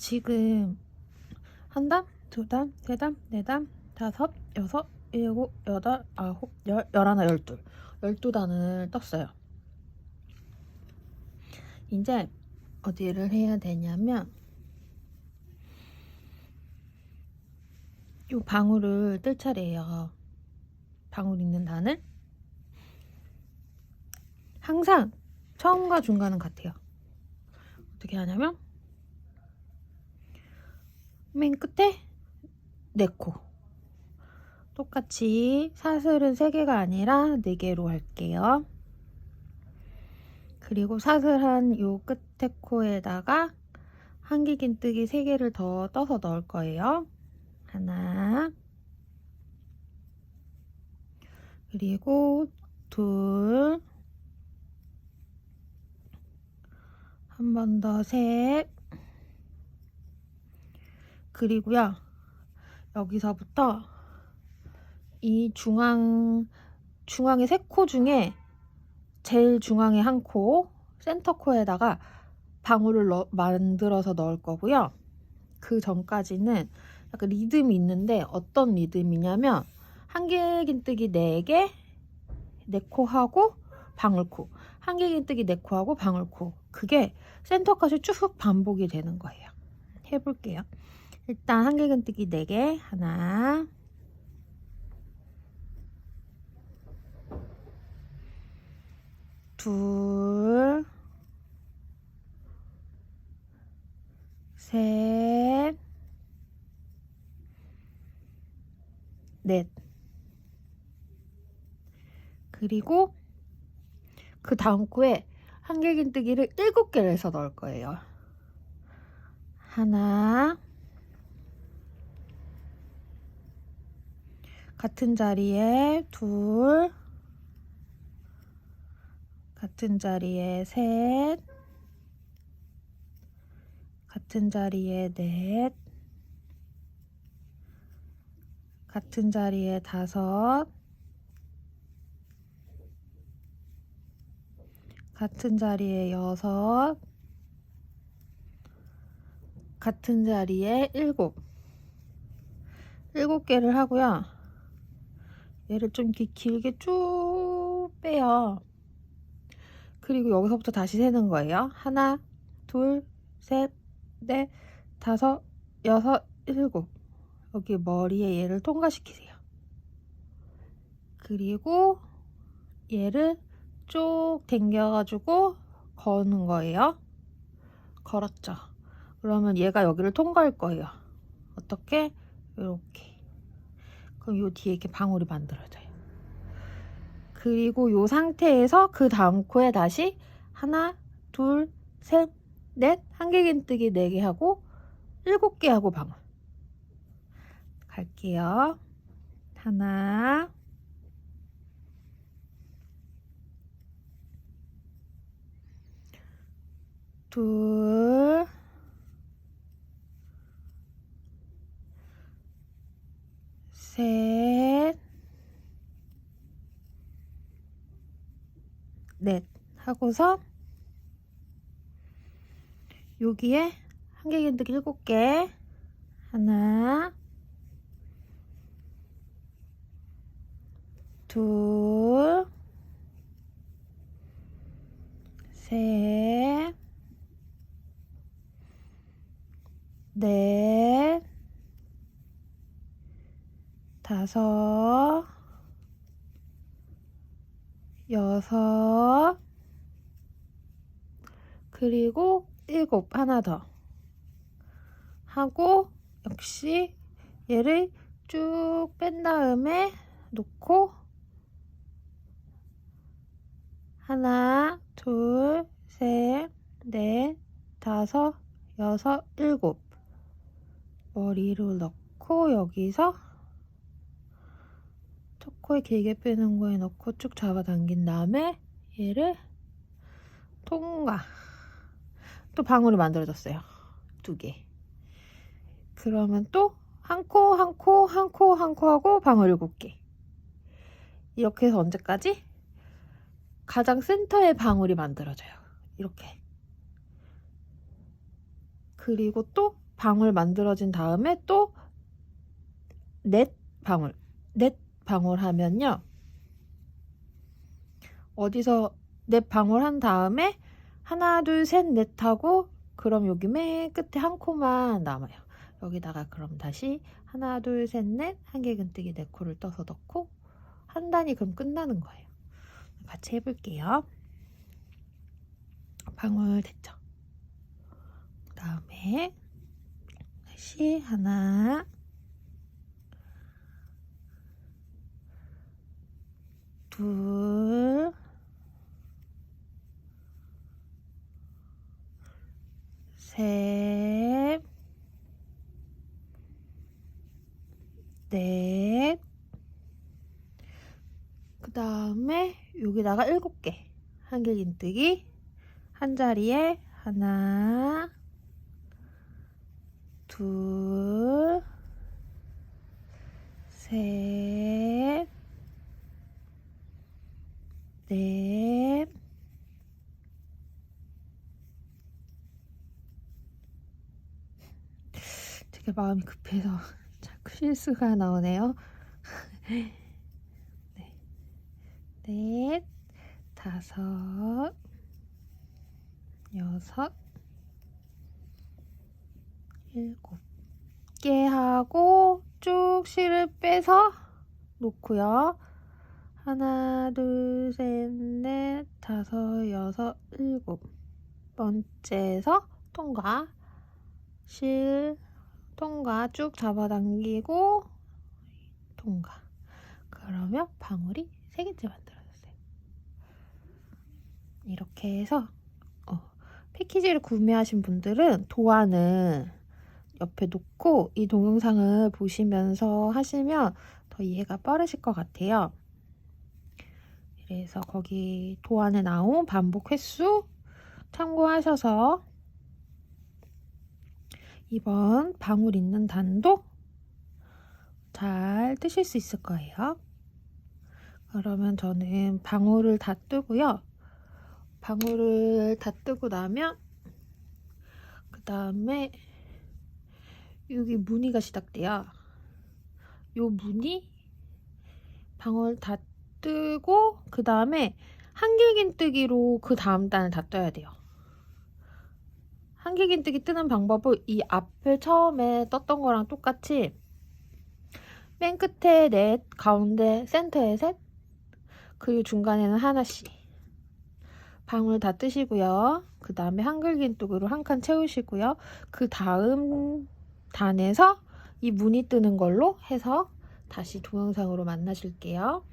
지금 한 담, 두 담, 세 담, 네 담, 다섯, 여섯, 일곱, 여덟, 아홉, 열, 열하나, 열둘. 열두 단을 떴어요. 이제 어디를 해야 되냐면 이 방울을 뜰 차례예요. 방울 있는 단을 항상 처음과 중간은 같아요. 어떻게 하냐면 맨 끝에 네 코. 똑같이 사슬은 3개가 아니라 4개로 할게요. 그리고 사슬한 요 끝에 코에다가 한길긴뜨기 3개를 더 떠서 넣을 거예요. 하나 그리고 둘 한 번 더 셋 그리고요 여기서부터 이 중앙 중앙의 세 코 중에 제일 중앙에 한코 센터 코에다가 방울을 넣, 만들어서 넣을 거고요. 그 전까지는 약간 리듬이 있는데 어떤 리듬이냐면 한길긴뜨기 4개 4코 하고 방울코. 한길긴뜨기 4코 하고 방울코. 그게 센터까지 쭉 반복이 되는 거예요. 해볼게요 일단 한길긴뜨기 4개 하나 둘 셋, 넷. 그리고 그 다음 코에 한길긴뜨기를 일곱 개를 해서 넣을 거예요. 하나, 같은 자리에 둘, 같은 자리에 셋, 같은 자리에 넷, 같은 자리에 다섯, 같은 자리에 여섯, 같은 자리에 일곱. 일곱 개를 하고요. 얘를 좀 이렇게 길게 쭉 빼요. 그리고 여기서부터 다시 세는 거예요. 하나, 둘, 셋, 넷, 다섯, 여섯, 일곱. 여기 머리에 얘를 통과시키세요. 그리고 얘를 쭉 당겨가지고 거는 거예요. 걸었죠. 그러면 얘가 여기를 통과할 거예요. 어떻게? 이렇게. 그럼 요 뒤에 이렇게 방울이 만들어져요. 그리고 요 상태에서 그 다음 코에 다시 하나, 둘, 셋, 넷, 한길긴뜨기 4개 하고 7개 하고 방울. 갈게요. 하나, 둘, 셋, 넷. 하고서 여기에 한길긴뜨기 7개. 하나 둘 셋, 넷, 다섯, 여섯, 그리고 일곱. 하나 더. 하고 역시 얘를 쭉 뺀 다음에 놓고 하나, 둘, 셋, 넷, 다섯, 여섯, 일곱. 머리를 넣고 여기서 첫 코에 길게 빼는 거에 넣고 쭉 잡아당긴 다음에 얘를 통과 또 방울이 만들어졌어요 두 개 그러면 또 한 코, 한 코, 한 코, 한 코 하고 방울 일곱 개 이렇게 해서 언제까지? 가장 센터에 방울이 만들어져요. 이렇게. 그리고 또 방울 만들어진 다음에 또 넷 방울, 넷 방울 하면요. 어디서 넷 방울 한 다음에 하나, 둘, 셋, 넷 하고 그럼 여기 맨 끝에 한 코만 남아요. 여기다가 그럼 다시 하나, 둘, 셋, 넷, 한길근뜨기 네 코를 떠서 넣고 한 단이 그럼 끝나는 거예요. 같이 해볼게요. 방울 됐죠? 그 다음에 다시 하나 둘 셋, 넷, 그 다음에 여기다가 일곱 개. 한길긴뜨기. 한 자리에 하나, 둘, 셋, 넷, 되게 마음이 급해서 자꾸 실수가 나오네요. 네. 넷, 다섯, 여섯, 일곱 개 하고 쭉 실을 빼서 놓고요. 하나, 둘, 셋, 넷, 다섯, 여섯, 일곱 번째에서 통과 실 통과 쭉 잡아당기고 통과 그러면 방울이 세 개째 만들어졌어요. 이렇게 해서 어, 패키지를 구매하신 분들은 도안은 옆에 놓고 이 동영상을 보시면서 하시면 더 이해가 빠르실 것 같아요. 그래서 거기 도안에 나온 반복 횟수 참고하셔서 이번 방울 있는 단도 잘 뜨실 수 있을 거예요. 그러면 저는 방울을 다 뜨고요. 방울을 다 뜨고 나면 그 다음에 여기 무늬가 시작돼요. 요 무늬 방울 다 뜨고 그 다음에 한길긴뜨기로 그 다음 단을 다 떠야 돼요. 한길긴뜨기 뜨는 방법은 이 앞에 처음에 떴던 거랑 똑같이 맨 끝에 넷, 가운데 센터에 셋, 그리고 중간에는 하나씩 방울 다 뜨시고요. 그 다음에 한글긴뜨기로 한 칸 채우시고요. 그 다음 단에서 이 무늬 뜨는 걸로 해서 다시 동영상으로 만나실게요.